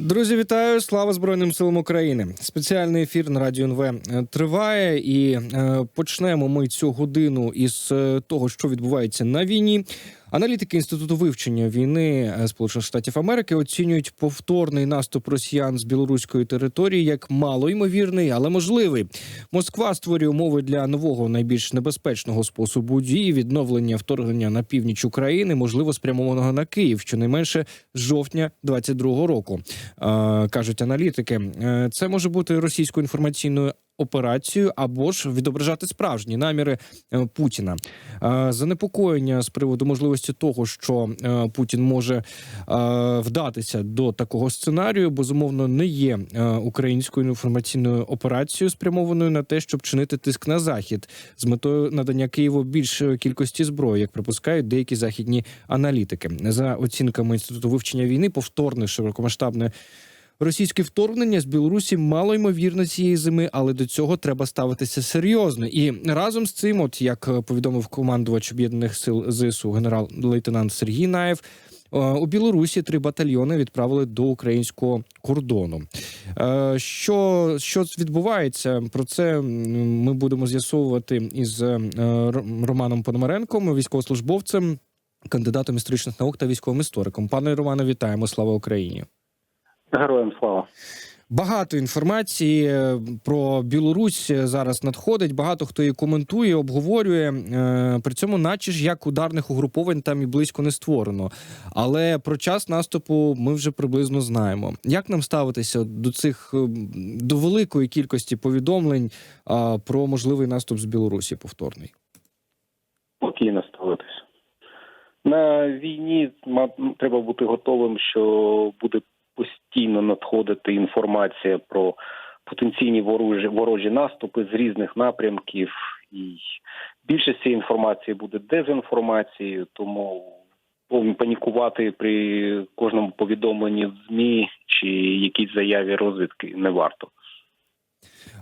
Друзі, вітаю! Слава Збройним силам України! Спеціальний ефір на радіо НВ е, триває, і е, почнемо ми цю годину із е, того, що відбувається на війні. Аналітики інституту вивчення війни е, Сполучених Штатів Америки оцінюють повторний наступ росіян з білоруської території як малоймовірний, але можливий. Москва створює умови для нового найбільш небезпечного способу дії відновлення вторгнення на північ України, можливо, спрямованого на Київ, щонайменше з жовтня 22-го року. Е, кажуть аналітики. Е, Це може бути російською інформаційною операцією або ж відображати справжні наміри е, Путіна. Е, Занепокоєння з приводу можливості того, що е, Путін може вдатися до такого сценарію, безумовно, не є українською інформаційною операцією, спрямованою на те, щоб чинити тиск на захід з метою надання Києву більшої кількості зброї, як припускають деякі західні аналітики. За оцінками інституту вивчення війни, повторне широкомасштабне. Російське вторгнення з Білорусі мало ймовірно цієї зими, але до цього треба ставитися серйозно. І разом з цим, от як повідомив командувач об'єднаних сил ЗСУ генерал-лейтенант Сергій Наєв. е, У Білорусі три батальйони відправили до українського кордону. Е, Що, що відбувається? Про це ми будемо з'ясовувати із е, Романом Пономаренком, військовослужбовцем, кандидатом історичних наук та військовим істориком. Пане Романе, вітаємо! Слава Україні! Героям слава. Багато інформації е, про Білорусь зараз надходить. Багато хто її коментує, обговорює. Е, При цьому, наче ж як ударних угруповань там і близько не створено. Але про час наступу ми вже приблизно знаємо. Як нам ставитися до цих е, до великої кількості повідомлень про можливий наступ з Білорусі повторний? Спокійно ставитися. На війні треба бути готовим, що буде постійно надходити інформація про потенційні ворожі, ворожі наступи з різних напрямків, і більшість цієї інформації буде дезінформацією, тому панікувати при кожному повідомленні в ЗМІ чи якійсь заяві розвідки не варто.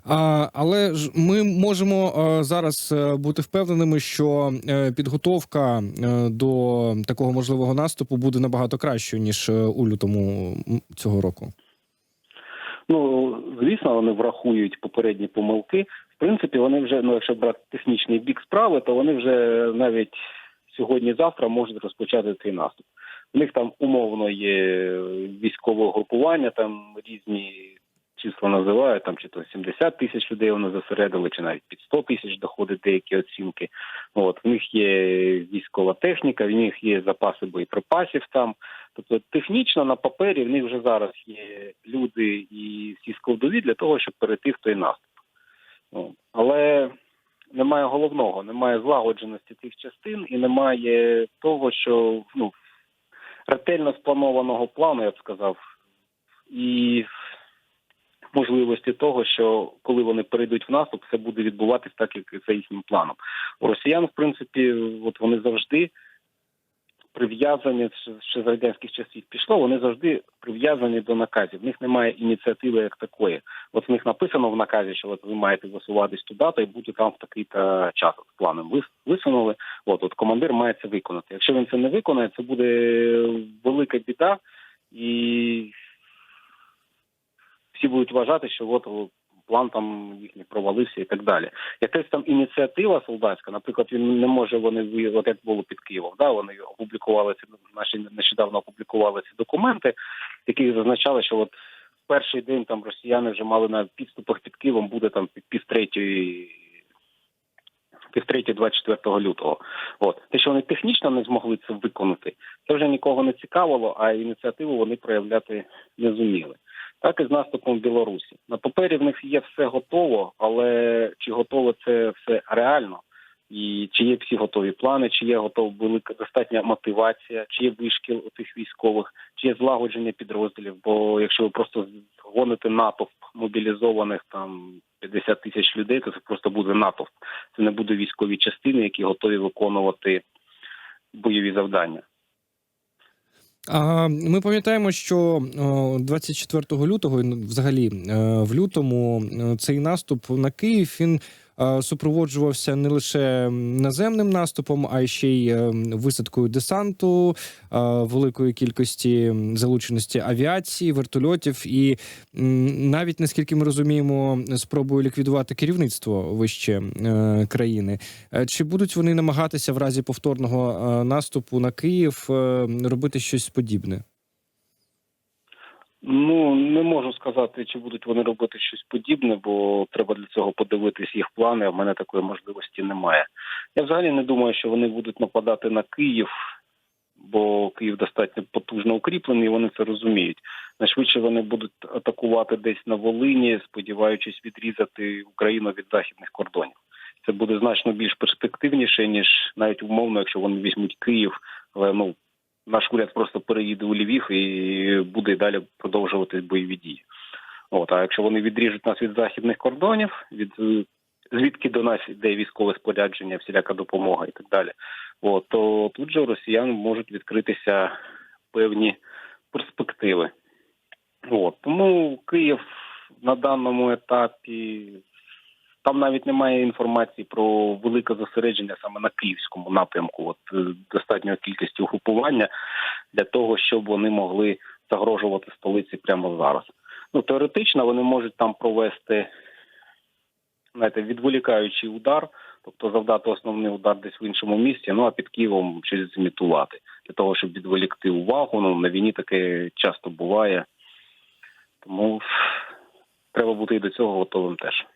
А, але ж ми можемо е, зараз е, бути впевненими, що е, підготовка до такого можливого наступу буде набагато кращою ніж у лютому цього року. Ну звісно, вони врахують попередні помилки. В принципі, вони вже ну, якщо брати технічний бік справи, то вони вже навіть сьогодні-завтра можуть розпочати цей наступ. У них там умовно є військове групування, там різні числа називають, там чи то 70 тисяч людей вони зосередили, чи навіть під 100 тисяч доходить деякі оцінки. От в них є військова техніка, в них є запаси боєприпасів там. Тобто технічно на папері в них вже зараз є люди і всі складові для того, щоб перейти в той наступ. Але немає головного, немає злагодженості цих частин і немає того, що ну ретельно спланованого плану, я б сказав, і можливості того, що коли вони перейдуть в наступ, це буде відбуватись так, як за їхнім планом. У росіян, в принципі, от вони завжди прив'язані ще- з радянських часів пішло. Вони завжди прив'язані до наказів. В них немає ініціативи як такої. От в них написано в наказі, що от ви маєте висуватись туди, та й бути там в такий-то час От з планом. Вис- висунули. От от командир має це виконати. Якщо він це не виконає, це буде велика біда і всі будуть вважати, що от план там їхній провалився і так далі. Якась там ініціатива солдатська, наприклад, він не може вони от як було під Києвом. Да, вони опублікували ці наші нещодавно опублікували ці документи, які зазначали, що от перший день там росіяни вже мали на підступах під Києвом буде там пів третьої. Півтретє 24 лютого. От те, що вони технічно не змогли це виконати, це вже нікого не цікавило, а ініціативу вони проявляти не зуміли. Так і з наступом в Білорусі. На папері в них є все готово, але чи готово це все реально? І чи є всі готові плани, чи є готова велика достатня мотивація, чи є вишкіл у тих військових, чи є злагодження підрозділів? Бо якщо ви просто гоните натовп мобілізованих там 50 тисяч людей, то це просто буде натовп. Це не буде військові частини, які готові виконувати бойові завдання. А ми пам'ятаємо, що о, 24 лютого, ну, взагалі е, в лютому, е, цей наступ на Київ він супроводжувався не лише наземним наступом, а й ще й е, висадкою десанту, е, великої кількості залученості авіації, вертольотів, і навіть наскільки ми розуміємо, спробою ліквідувати керівництво вище е, країни. Е, Чи будуть вони намагатися в разі повторного е, наступу на Київ е, робити щось подібне? Ну не можу сказати, чи будуть вони робити щось подібне, бо треба для цього подивитись їх плани. А в мене такої можливості немає. Я взагалі не думаю, що вони будуть нападати на Київ, бо Київ достатньо потужно укріплений, і вони це розуміють. Найшвидше вони будуть атакувати десь на Волині, сподіваючись відрізати Україну від західних кордонів. Це буде значно більш перспективніше ніж навіть умовно, якщо вони візьмуть Київ, але ну наш уряд просто переїде у Львів і буде і далі продовжувати бойові дії. От а якщо вони відріжуть нас від західних кордонів, від е, звідки до нас йде військове спорядження, всіляка допомога і так далі, от то тут же у росіян можуть відкритися певні перспективи. От тому Київ на даному етапі там навіть немає інформації про велике зосередження саме на київському напрямку. От е, достатньої кількості угрупування для того, щоб вони могли загрожувати столиці прямо зараз. Ну теоретично вони можуть там провести знаєте, відволікаючий удар, тобто завдати основний удар десь в іншому місці, ну а під Києвом щось зімітувати для того, щоб відволікти увагу. Ну на війні таке часто буває, тому треба бути і до цього готовим теж.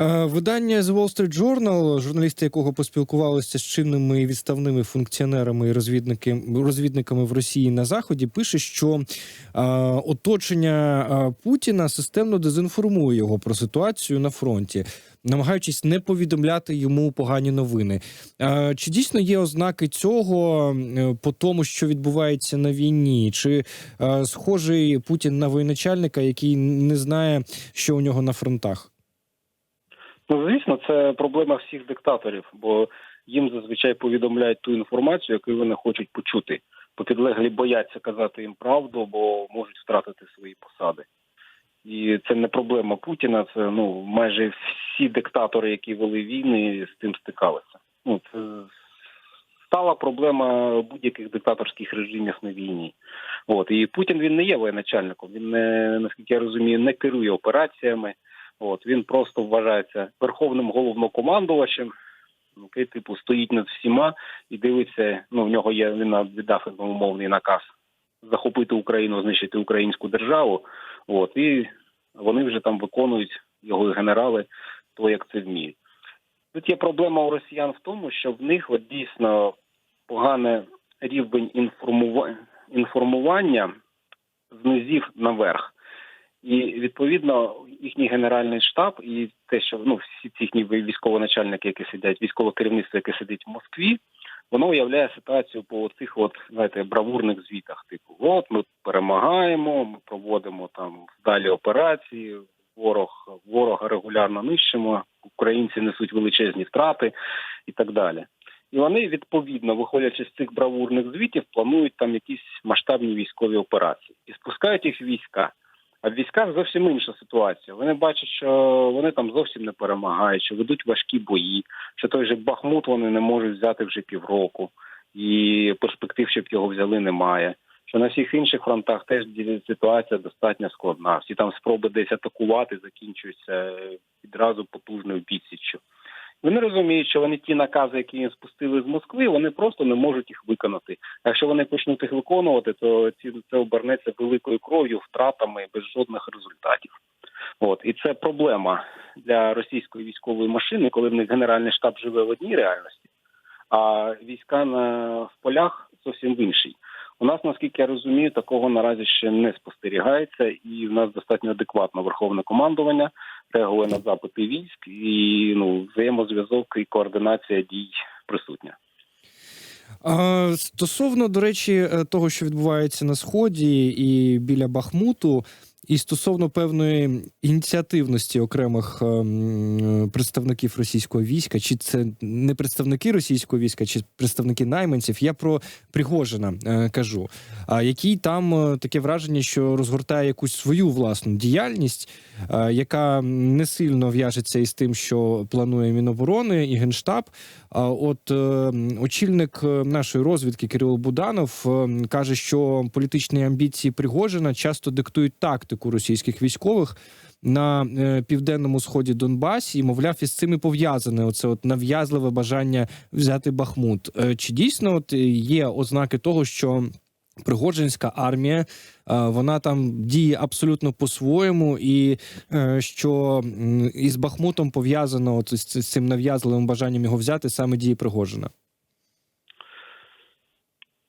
Е, Видання The Wall Street Journal, журналісти якого поспілкувалися з чинними відставними функціонерами і розвідники, розвідниками в Росії на Заході, пише, що е, оточення е, Путіна системно дезінформує його про ситуацію на фронті, намагаючись не повідомляти йому погані новини. Е, чи дійсно є ознаки цього е, по тому, що відбувається на війні? Чи е, схожий Путін на воєначальника, який не знає, що у нього на фронтах? Ну, звісно, це проблема всіх диктаторів, бо їм зазвичай повідомляють ту інформацію, яку вони хочуть почути. Бо підлеглі бояться казати їм правду, бо можуть втратити свої посади. І це не проблема Путіна. Це ну майже всі диктатори, які вели війни, з цим стикалися. Ну це стала проблема будь-яких диктаторських режимів на війні. От і Путін він не є воєначальником. Він не наскільки я розумію, не керує операціями. От він просто вважається верховним головнокомандувачем, який типу стоїть над всіма і дивиться. Ну в нього є він віддав умовний наказ захопити Україну, знищити українську державу. От і вони вже там виконують його генерали, то як це вміють. Тут є проблема у росіян в тому, що в них от дійсно погане рівень інформува... інформування з низів наверх. І відповідно їхній генеральний штаб і те, що ну всі ці їхні військовоначальники, які сидять, військове керівництво, яке сидить в Москві, воно уявляє ситуацію по цих от знаєте, бравурних звітах. Типу, от ми перемагаємо, ми проводимо там вдалі операції. Ворог ворога регулярно нищимо, українці несуть величезні втрати і так далі. І вони відповідно, виходячи з цих бравурних звітів, планують там якісь масштабні військові операції і спускають їх війська. А в військах зовсім інша ситуація. Вони бачать, що вони там зовсім не перемагають, що ведуть важкі бої, що той же Бахмут вони не можуть взяти вже півроку, і перспектив, щоб його взяли, немає. Що на всіх інших фронтах теж ситуація достатньо складна. Всі там спроби десь атакувати закінчуються відразу потужною підсіччю. Вони розуміють, що вони ті накази, які їм спустили з Москви, вони просто не можуть їх виконати. А якщо вони почнуть їх виконувати, то ці це обернеться великою кров'ю, втратами без жодних результатів. От і це проблема для російської військової машини, коли в них генеральний штаб живе в одній реальності, а війська на в полях зовсім в іншій. У нас, наскільки я розумію, такого наразі ще не спостерігається, і в нас достатньо адекватно верховне командування реагує на запити військ, і ну взаємозв'язок і координація дій присутня. Стосовно, до речі, того, що відбувається на сході і біля Бахмуту, і стосовно певної ініціативності окремих ем, представників російського війська, чи це не представники російського війська, чи представники найманців, я про Пригожина е, кажу. А який там е, таке враження, що розгортає якусь свою власну діяльність, е, яка не сильно в'яжеться із тим, що планує Міноборони і Генштаб. А от очільник нашої розвідки Кирило Буданов каже, що політичні амбіції Пригожина часто диктують тактику російських військових на е, південному сході Донбасі, і мовляв, із цим і пов'язане оце от нав'язливе бажання взяти Бахмут. Е, Чи дійсно от є ознаки того, що Пригожинська армія, е, вона там діє абсолютно по-своєму, і що із Бахмутом пов'язано от з цим нав'язливим бажанням його взяти саме дії Пригожина.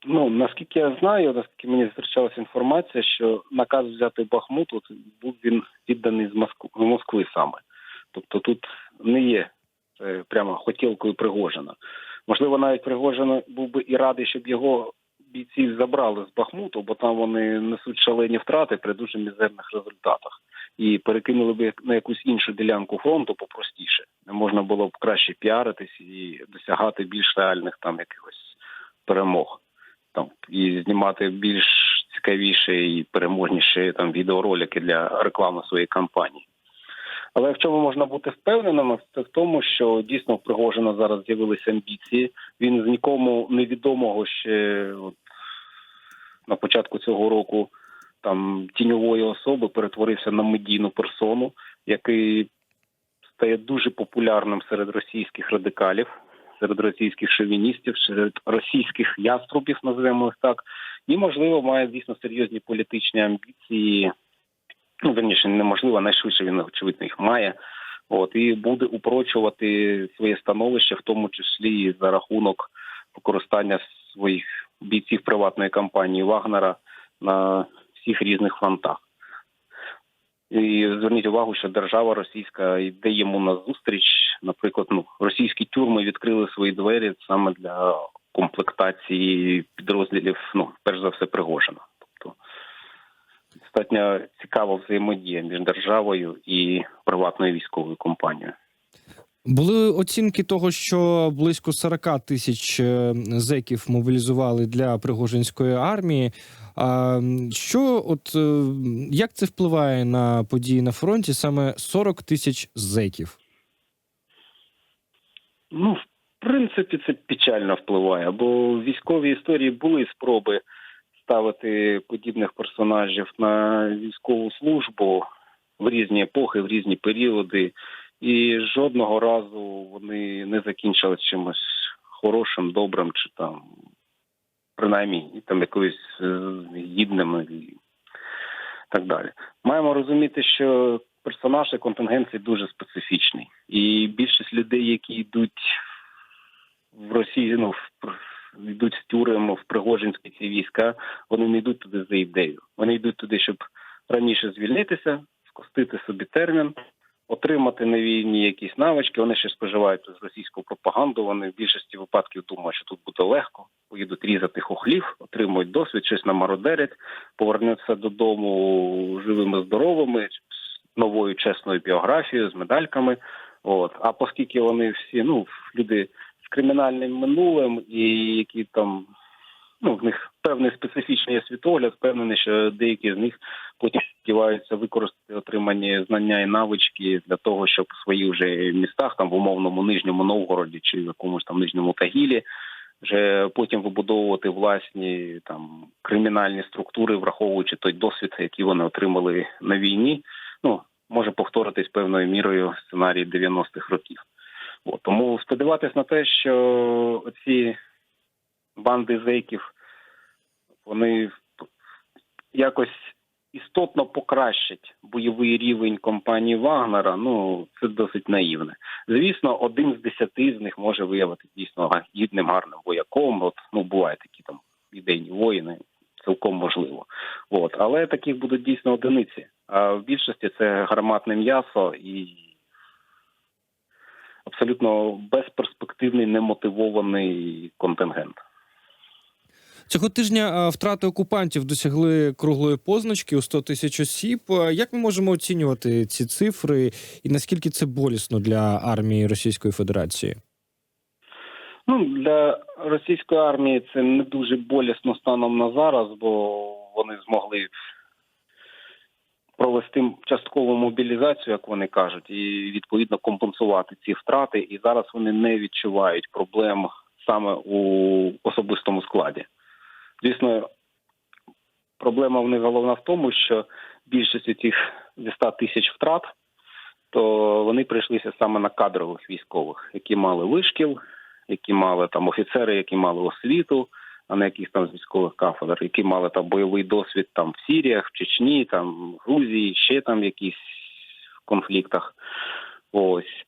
Ну наскільки я знаю, наскільки мені зустрічалася інформація, що наказ взяти Бахмут от, був він відданий з Москви, Москви саме. Тобто тут не є е, прямо хотілкою Пригожина. Можливо, навіть Пригожин був би і радий, щоб його бійців забрали з Бахмуту, бо там вони несуть шалені втрати при дуже мізерних результатах. І перекинули б на якусь іншу ділянку фронту попростіше. Можна було б краще піаритись і досягати більш реальних там якихось перемог там і знімати більш цікавіші і переможніші там відеоролики для реклами своєї кампанії. Але в чому можна бути впевненим, це в тому, що дійсно в Пригожина зараз з'явилися амбіції. Він з нікому невідомого ще от, на початку цього року там тіньової особи перетворився на медійну персону, який стає дуже популярним серед російських радикалів, серед російських шовіністів, серед російських яструбів, називаємо їх так, і можливо має дійсно серйозні політичні амбіції. Ну, верніше, неможливо, найшвидше він очевидно їх має. От і буде упрочувати своє становище, в тому числі і за рахунок використання своїх бійців приватної компанії Вагнера на всіх різних фронтах. І зверніть увагу, що держава російська йде йому на зустріч. Наприклад, ну російські тюрми відкрили свої двері саме для комплектації підрозділів. Ну, перш за все, Пригожина. Тобто достатньо цікава взаємодія між державою і приватною військовою компанією. Були оцінки того, що близько 40 тисяч е, зеків мобілізували для Пригожинської армії. А що, от е, як це впливає на події на фронті? Саме 40 тисяч зеків? Ну, в принципі, це печально впливає, бо в військовій історії були спроби ставити подібних персонажів на військову службу в різні епохи, в різні періоди, і жодного разу вони не закінчили чимось хорошим, добрим чи там принаймні там якоюсь е, гідним і так далі. Маємо розуміти, що персонаж і контингент цей дуже специфічний, і більшість людей, які йдуть в Росії, ну в йдуть з тюрем в Пригожинські ці війська, вони не йдуть туди за ідею. Вони йдуть туди, щоб раніше звільнитися, скостити собі термін, отримати на війні якісь навички. Вони ще споживають з російську пропаганду. Вони в більшості випадків думають, що тут буде легко. Поїдуть різати хохлів, отримують досвід, щось намародерять, повернуться додому живими, здоровими, новою чесною біографією, з медальками. От а оскільки вони всі ну люди з кримінальним минулим і які там ну в них певний специфічний світогляд, впевнений, що деякі з них потім сподіваються використати отримані знання і навички для того, щоб в своїх вже містах, там в умовному нижньому Новгороді чи в якомусь там нижньому Тагілі, вже потім вибудовувати власні там кримінальні структури, враховуючи той досвід, який вони отримали на війні. Ну може повторитись певною мірою сценарій 90-х років. От, тому сподіватися на те, що ці банди зейків вони якось істотно покращать бойовий рівень компанії Вагнера. Ну це досить наївне. Звісно, один з десяти з них може виявити дійсно гідним гарним вояком. От ну бувають такі там ідейні воїни, цілком можливо. От але таких будуть дійсно одиниці. А в більшості це гарматне м'ясо і абсолютно безперспективний, немотивований контингент. Цього тижня втрати окупантів досягли круглої позначки у 100 тисяч осіб. Як ми можемо оцінювати ці цифри, і наскільки це болісно для армії Російської Федерації? Ну для російської армії це не дуже болісно станом на зараз, бо вони змогли провести часткову мобілізацію, як вони кажуть, і відповідно компенсувати ці втрати. І зараз вони не відчувають проблем саме у особистому складі. Звісно, проблема в них головна в тому, що більшість цих 100 тисяч втрат, то вони прийшлися саме на кадрових військових, які мали вишкіл, які мали там офіцери, які мали освіту, а не якісь там з військових кафедр, які мали там бойовий досвід там в Сіріях, в Чечні, там в Грузії, ще там якісь конфліктах. Ось.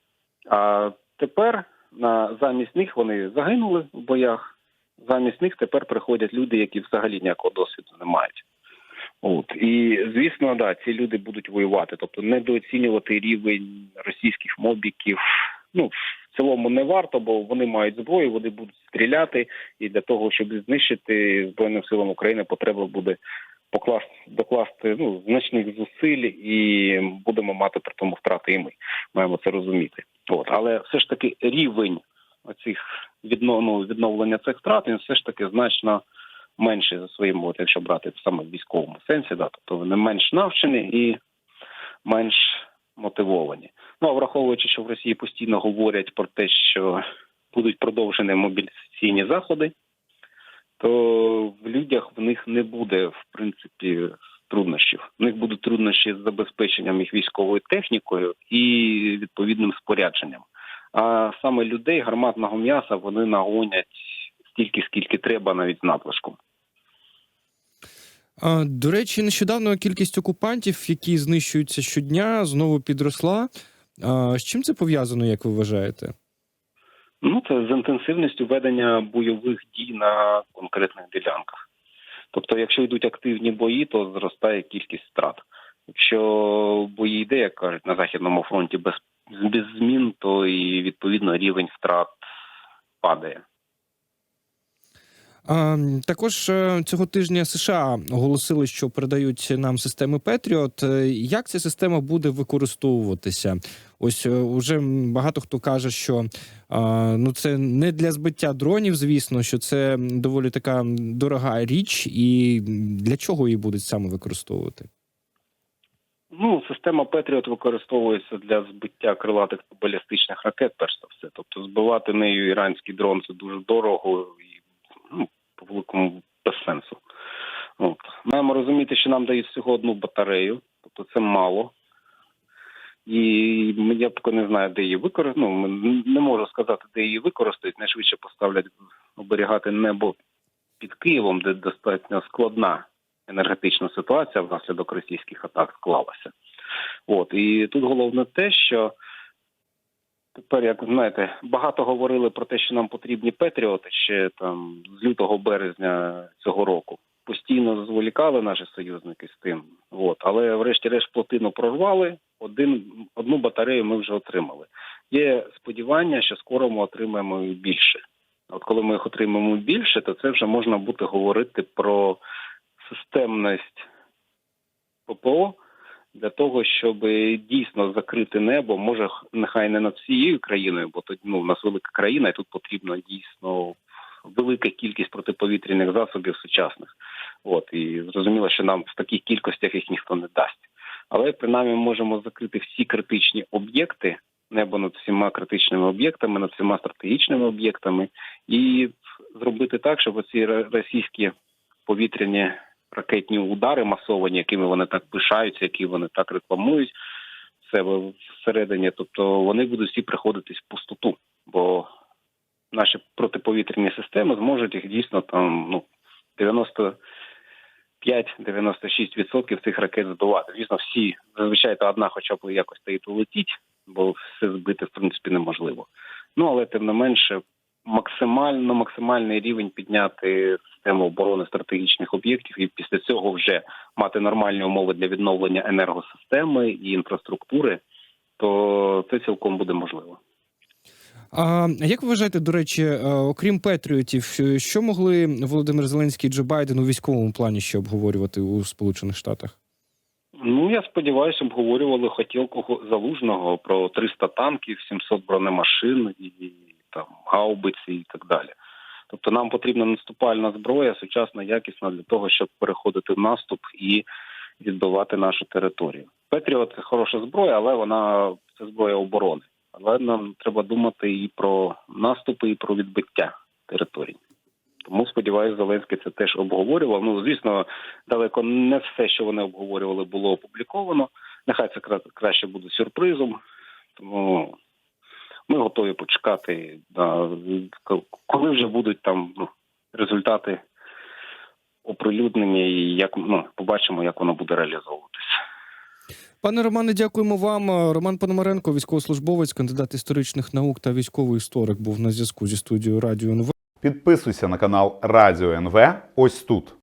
А тепер на замість них вони загинули в боях. Замість них тепер приходять люди, які взагалі ніякого досвіду не мають. От і звісно, да, ці люди будуть воювати, тобто недооцінювати рівень російських мобіків. Ну цілому не варто, бо вони мають зброю, вони будуть стріляти, і для того, щоб знищити збройним силам України, потреба буде покласти докласти ну значних зусиль, і будемо мати при тому втрати. І ми маємо це розуміти. От але все ж таки рівень оцих відно, ну, відновлення цих втрат він все ж таки значно менший за своїм, от якщо брати саме в військовому сенсі, да, тобто вони менш навчені і менш мотивовані. Ну а враховуючи, що в Росії постійно говорять про те, що будуть продовжені мобілізаційні заходи, то в людях в них не буде в принципі труднощів. В них будуть труднощі з забезпеченням їх військовою технікою і відповідним спорядженням. А саме людей гарматного м'яса вони нагонять стільки, скільки треба, навіть з надлишком. До речі, нещодавно кількість окупантів, які знищуються щодня, знову підросла. З чим це пов'язано, як ви вважаєте? Ну, це з інтенсивністю ведення бойових дій на конкретних ділянках. Тобто, якщо йдуть активні бої, то зростає кількість втрат. Якщо бої йде, як кажуть, на західному фронті без, без змін, то і відповідно рівень втрат падає. Також е, цього тижня США оголосили, що передають нам системи Петріот. Е, Як ця система буде використовуватися? Ось е, уже багато хто каже, що ну це не для збиття дронів, звісно, що це доволі така дорога річ, і для чого її будуть саме використовувати? Ну, система Петріот використовується для збиття крилатих балістичних ракет, перш за все. Тобто, збивати нею іранський дрон це дуже дорого великому без сенсу. От. Маємо розуміти, що нам дають всього одну батарею, тобто це мало. І я поки не знаю, де її використати. Ну, не можу сказати, де її використають. Найшвидше поставлять оберігати небо під Києвом, де достатньо складна енергетична ситуація внаслідок російських атак склалася. От і тут головне те, що тепер, як знаєте, багато говорили про те, що нам потрібні Петріоти ще там з лютого березня цього року. Постійно зволікали наші союзники з тим. От, але врешті-решт плотину прорвали. Один одну батарею ми вже отримали. Є сподівання, що скоро ми отримаємо більше. От коли ми їх отримаємо більше, то це вже можна буде говорити про системність ППО для того, щоб дійсно закрити небо, може нехай не над всією країною, бо тут ну, у нас велика країна, і тут потрібно дійсно велика кількість протиповітряних засобів сучасних. От і зрозуміло, що нам в таких кількостях їх ніхто не дасть. Але принаймні можемо закрити всі критичні об'єкти, небо над всіма критичними об'єктами, над всіма стратегічними об'єктами, і зробити так, щоб оці російські повітряні ракетні удари масовані, якими вони так пишаються, які вони так рекламують себе всередині. Тобто вони будуть всі приходитись в пустоту, бо наші протиповітряні системи зможуть їх дійсно там ну 95-96% цих ракет збивати. Звісно, всі зазвичай та одна, хоча б якось стоїть улетіть, бо все збити в принципі неможливо. Ну але тим не менше максимально максимальний рівень підняти систему оборони стратегічних об'єктів, і після цього вже мати нормальні умови для відновлення енергосистеми і інфраструктури, то це цілком буде можливо. А як ви вважаєте, до речі, е, окрім Петріотів, що могли Володимир Зеленський і Джо Байден у військовому плані ще обговорювати у Сполучених Штатах? Ну я сподіваюся, обговорювали хотілку залужного про 300 танків, 700 бронемашин і там гаубиці і так далі. Тобто нам потрібна наступальна зброя, сучасна, якісна для того, щоб переходити в наступ і відбивати нашу територію. Петріот це хороша зброя, але вона це зброя оборони. Але нам треба думати і про наступи, і про відбиття територій. Тому сподіваюся, Зеленський це теж обговорював. Ну звісно, далеко не все, що вони обговорювали, було опубліковано. Нехай це кра- краще буде сюрпризом. Тому ми готові почекати, да, коли вже будуть там ну, результати оприлюднення, і як ну, побачимо, як воно буде реалізовуватися. Пане Романе, дякуємо вам. Роман Пономаренко, військовослужбовець, кандидат історичних наук та військовий історик, був на зв'язку зі студією Радіо НВ. Підписуйся на канал Радіо НВ ось тут.